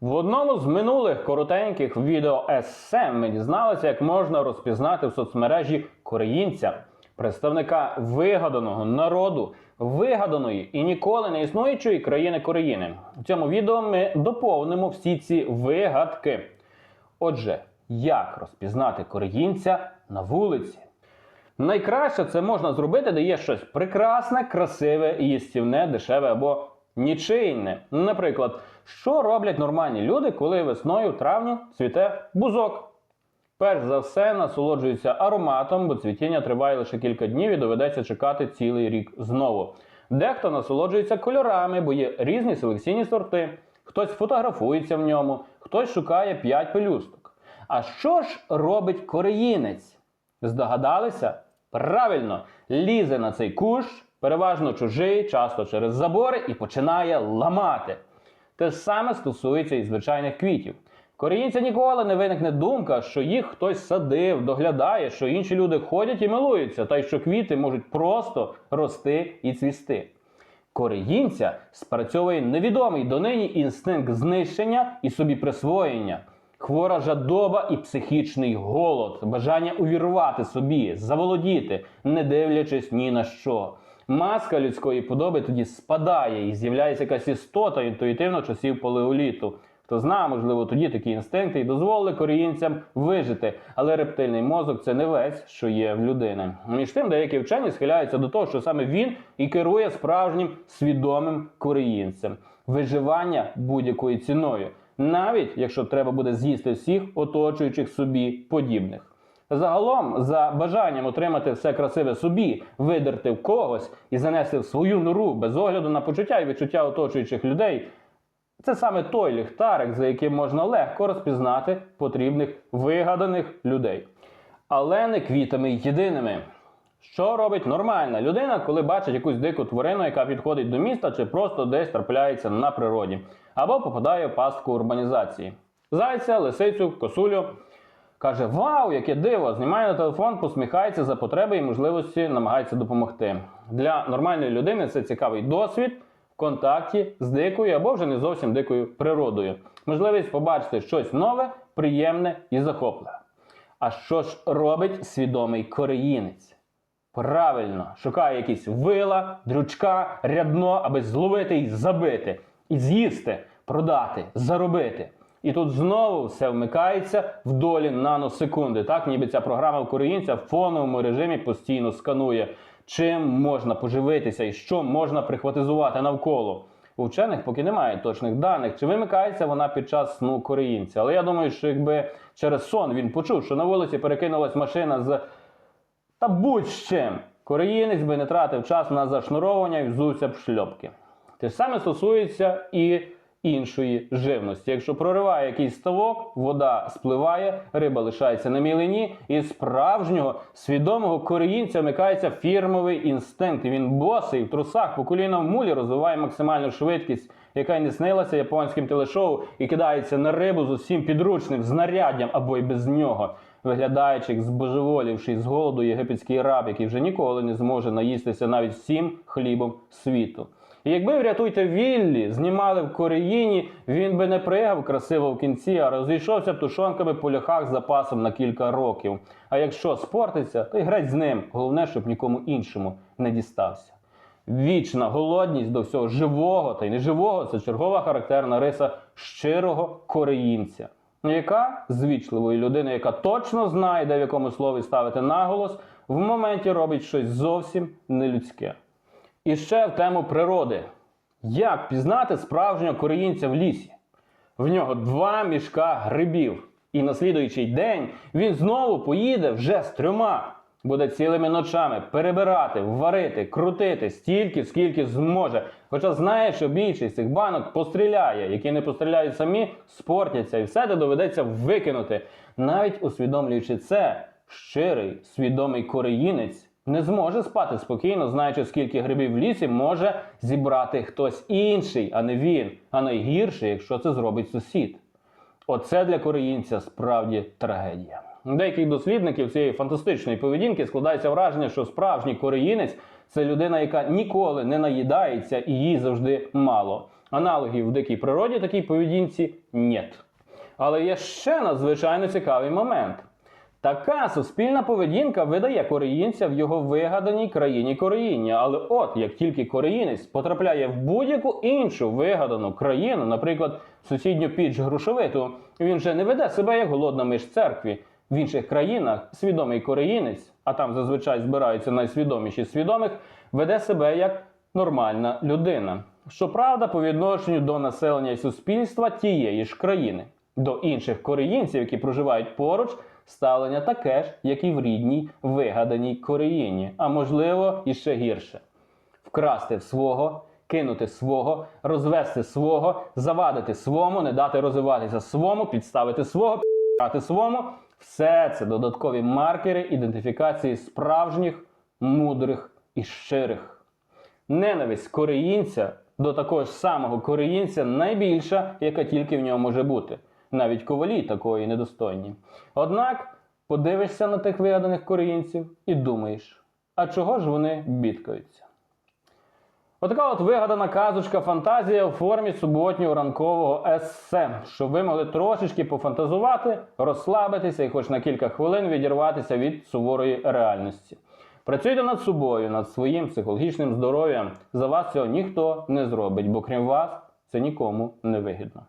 В одному з минулих коротеньких відео есе ми дізналися, як можна розпізнати в соцмережі кореїнця, представника вигаданого народу, вигаданої і ніколи не існуючої країни Кореїни. У цьому відео ми доповнимо всі ці вигадки. Отже, як розпізнати кореїнця на вулиці? Найкраще це можна зробити, де є щось прекрасне, красиве, їстівне, дешеве або нічийне. Наприклад, що роблять нормальні люди, коли весною в травні цвіте бузок? Перш за все, насолоджуються ароматом, бо цвітіння триває лише кілька днів і доведеться чекати цілий рік знову. Дехто насолоджується кольорами, бо є різні селекційні сорти. Хтось фотографується в ньому, хтось шукає 5 пелюсток. А що ж робить кореїнець? Здогадалися? Правильно, лізе на цей кущ, переважно чужий, часто через забори, і починає ламати. Те ж саме стосується і звичайних квітів. Коріїнця ніколи не виникне думка, що їх хтось садив, доглядає, що інші люди ходять і милуються, та й що квіти можуть просто рости і цвісти. Кореїнця спрацьовує невідомий донині інстинкт знищення і собі присвоєння, хвора жадоба і психічний голод, бажання увірвати собі, заволодіти, не дивлячись ні на що. Маска людської подоби тоді спадає і з'являється якась істота інтуїтивно часів палеоліту. Хто знає, можливо, тоді такі інстинкти і дозволили коріїнцям вижити, але рептильний мозок це не весь, що є в людини. Між тим, деякі вчені схиляються до того, що саме він і керує справжнім свідомим коріїнцем. Виживання будь-якою ціною, навіть якщо треба буде з'їсти всіх оточуючих собі подібних. Загалом, за бажанням отримати все красиве собі, видерти в когось і занести в свою нору без огляду на почуття і відчуття оточуючих людей. Це саме той ліхтарик, за яким можна легко розпізнати потрібних вигаданих людей. Але не квітами єдиними. Що робить нормальна людина, коли бачить якусь дику тварину, яка підходить до міста, чи просто десь трапляється на природі, або попадає в пастку урбанізації? Зайця, лисицю, косулю. Каже: Вау, яке диво! Знімає на телефон, посміхається за потреби і можливості, намагається допомогти. Для нормальної людини це цікавий досвід в контакті з дикою або вже не зовсім дикою природою. Можливість побачити щось нове, приємне і захопливе. А що ж робить свідомий кореїнець? Правильно, шукає якісь вила, дрючка, рядно, аби зловити і забити, і з'їсти, продати, заробити. І тут знову все вмикається в долі наносекунди. Так, ніби ця програма українця в фоновому режимі постійно сканує, чим можна поживитися і що можна прихватизувати навколо. У вчених поки немає точних даних, чи вимикається вона під час сну коріїнця. Але я думаю, що якби через сон він почув, що на вулиці перекинулась машина з та будь-чим. Кореїнець би не тратив час на зашнуровування і взувся б шльопки. Те ж саме стосується і іншої живності. Якщо прориває якийсь ставок, вода спливає, риба лишається на мілині, і справжнього свідомого кореїнця вмикається фірмовий інстинкт. Він босий в трусах по коліна в мулі розвиває максимальну швидкість, яка не снилася японським телешоу, і кидається на рибу з усім підручним знаряддям або й без нього. Виглядаючи як збожеволівший з голоду єгипетський раб, який вже ніколи не зможе наїстися навіть всім хлібом світу. І якби врятуйте Віллі, знімали в Кореїні, він би не пригав красиво в кінці, а розійшовся б тушонками по ляхах з запасом на кілька років. А якщо спортиться, то й греть з ним. Головне, щоб нікому іншому не дістався. Вічна голодність до всього живого та й неживого це чергова характерна риса щирого кореїнця. Яка з вічливої людини, яка точно знає, де в якому слові ставити наголос, в моменті робить щось зовсім нелюдське. І ще в тему природи. Як пізнати справжнього коріїнця в лісі? В нього два мішка грибів. І на слідуючий день він знову поїде вже з трьома. Буде цілими ночами перебирати, варити, крутити стільки, скільки зможе. Хоча знає, що більшість цих банок постріляє, які не постріляють самі, спортяться, і все це доведеться викинути. Навіть усвідомлюючи це, щирий, свідомий кореїнець не зможе спати спокійно, знаючи, скільки грибів в лісі може зібрати хтось інший, а не він. А найгірше, якщо це зробить сусід. Оце для кореїнця справді трагедія. Деяких дослідників цієї фантастичної поведінки складається враження, що справжній кореїнець це людина, яка ніколи не наїдається і їй завжди мало. Аналогів в дикій природі такій поведінці нет. Але є ще надзвичайно цікавий момент. Така суспільна поведінка видає кореїнця в його вигаданій країні кореїння. Але от як тільки кореїнець потрапляє в будь-яку іншу вигадану країну, наприклад, сусідню піч грушовиту, він вже не веде себе як голодна миш церкві. В інших країнах свідомий кореїнець, а там зазвичай збираються найсвідоміші свідомих, веде себе як нормальна людина. Щоправда, по відношенню до населення і суспільства тієї ж країни. До інших кореїнців, які проживають поруч, ставлення таке ж, як і в рідній вигаданій Кореїні, а можливо і ще гірше. Вкрасти в свого, кинути свого, розвести свого, завадити свому, не дати розвиватися свому, підставити свого, підставити свому. Все це додаткові маркери ідентифікації справжніх, мудрих і щирих. Ненависть кореїнця до такого ж самого кореїнця найбільша, яка тільки в ньому може бути. Навіть ковалі такої недостойні. Однак подивишся на тих вигаданих кореїнців і думаєш, а чого ж вони бідкаються? Отака от вигадана казочка фантазія у формі суботнього ранкового есе, щоб ви могли трошечки пофантазувати, розслабитися і хоч на кілька хвилин відірватися від суворої реальності. Працюйте над собою, над своїм психологічним здоров'ям. За вас цього ніхто не зробить, бо крім вас це нікому не вигідно.